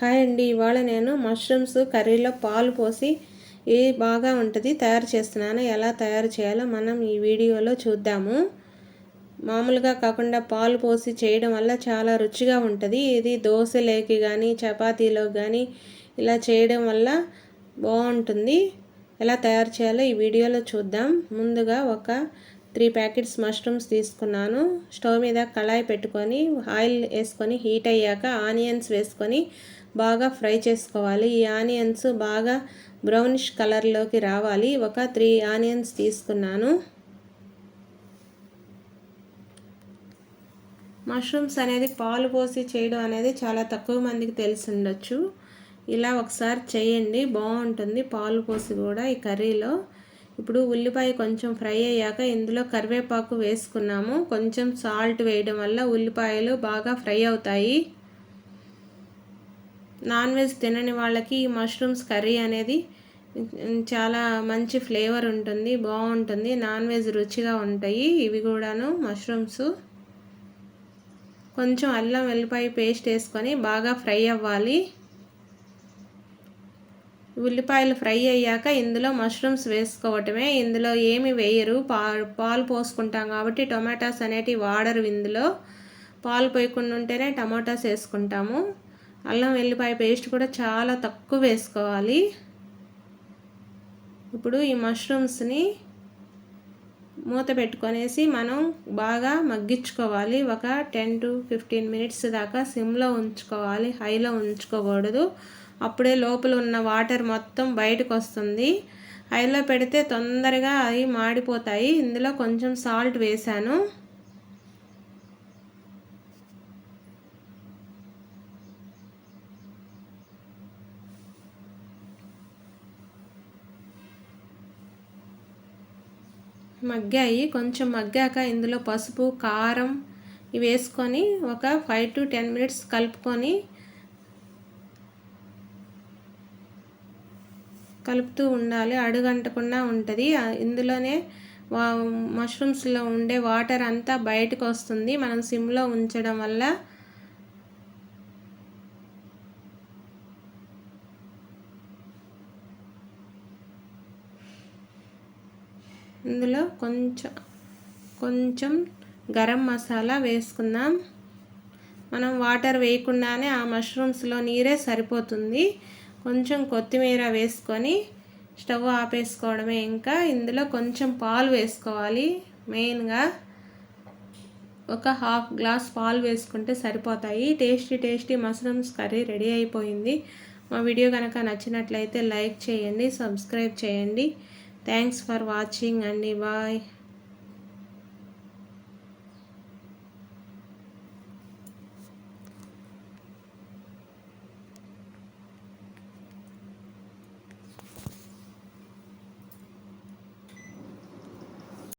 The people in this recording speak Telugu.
హాయ్ అండి. ఇవాళ నేను మష్రూమ్స్ కర్రీలో పాలు పోసి ఏ బాగా ఉంటుంది తయారు చేస్తున్నాను. ఎలా తయారు చేయాలో మనం ఈ వీడియోలో చూద్దాము. మామూలుగా కాకుండా పాలు పోసి చేయడం వల్ల చాలా రుచిగా ఉంటుంది. ఇది దోశలోకి కానీ చపాతీలో కానీ ఇలా చేయడం వల్ల బాగుంటుంది. ఎలా తయారు చేయాలో ఈ వీడియోలో చూద్దాం. ముందుగా ఒక త్రీ ప్యాకెట్స్ మష్రూమ్స్ తీసుకున్నాను. స్టవ్ మీద కళాయి పెట్టుకొని ఆయిల్ వేసుకొని హీట్ అయ్యాక ఆనియన్స్ వేసుకొని బాగా ఫ్రై చేసుకోవాలి. ఈ ఆనియన్స్ బాగా బ్రౌనిష్ కలర్లోకి రావాలి. ఒక త్రీ ఆనియన్స్ తీసుకున్నాను. మష్రూమ్స్ అనేది పాలు పోసి చేయడం అనేది చాలా తక్కువ మందికి తెలిసి ఉండొచ్చు ఇలా ఒకసారి చేయండి. బాగుంటుంది పాలు పోసి కూడా ఈ కర్రీలో. ఇప్పుడు ఉల్లిపాయ కొంచెం ఫ్రై అయ్యాక ఇందులో కరివేపాకు వేసుకున్నాము. కొంచెం సాల్ట్ వేయడం వల్ల ఉల్లిపాయలు బాగా ఫ్రై అవుతాయి. నాన్ వెజ్ తినని వాళ్ళకి ఈ మష్రూమ్స్ కర్రీ అనేది చాలా మంచి ఫ్లేవర్ ఉంటుంది బాగుంటుంది. నాన్ వెజ్ రుచిగా ఉంటాయి. ఇవి కూడాను మష్రూమ్స్. కొంచెం అల్లం వెల్లిపాయ పేస్ట్ వేసుకొని బాగా ఫ్రై అవ్వాలి. ఉల్లిపాయలు ఫ్రై అయ్యాక ఇందులో మష్రూమ్స్ వేసుకోవటమే. ఇందులో ఏమి వేయరు. పా పాలు పోసుకుంటాం కాబట్టి టొమాటోస్ అనేటివి వాడరు ఇందులో. పాలు పోయకుండా ఉంటేనే టమాటాస్ వేసుకుంటాము. అల్లం వెల్లిపాయ పేస్ట్ కూడా చాలా తక్కువ వేసుకోవాలి. ఇప్పుడు ఈ మష్రూమ్స్ని మూత పెట్టుకొనేసి మనం బాగా మగ్గించుకోవాలి. ఒక టెన్ టు ఫిఫ్టీన్ మినిట్స్ దాకా సిమ్లో ఉంచుకోవాలి. హైలో ఉంచుకోకూడదు. అప్పుడే లోపల ఉన్న వాటర్ మొత్తం బయటకు వస్తుంది. హైలో పెడితే తొందరగా అవి మాడిపోతాయి. ఇందులో కొంచెం సాల్ట్ వేశాను. మగ్గాయి. కొంచెం మగ్గాక ఇందులో పసుపు కారం ఇవి వేసుకొని ఒక ఫైవ్ టు టెన్ మినిట్స్ కలుపుకొని కలుపుతూ ఉండాలి. అడుగంటకుండా ఉంటుంది. ఇందులోనే మష్రూమ్స్లో ఉండే వాటర్ అంతా బయటకు వస్తుంది. మనం సిమ్లో ఉంచడం వల్ల ఇందులో కొంచెం కొంచెం గరం మసాలా వేసుకుందాం. మనం వాటర్ వేయకుండానే ఆ మష్రూమ్స్లో నీరే సరిపోతుంది. కొంచెం కొత్తిమీర వేసుకొని స్టవ్ ఆపేసుకోవడమే. ఇంకా ఇందులో కొంచెం పాలు వేసుకోవాలి. మెయిన్గా ఒక హాఫ్ గ్లాస్ పాలు వేసుకుంటే సరిపోతాయి. Tasty tasty mushrooms curry ready అయిపోయింది. మా వీడియో కనుక నచ్చినట్లయితే లైక్ చేయండి సబ్స్క్రైబ్ చేయండి. థ్యాంక్స్ ఫర్ వాచింగ్ అండి బాయ్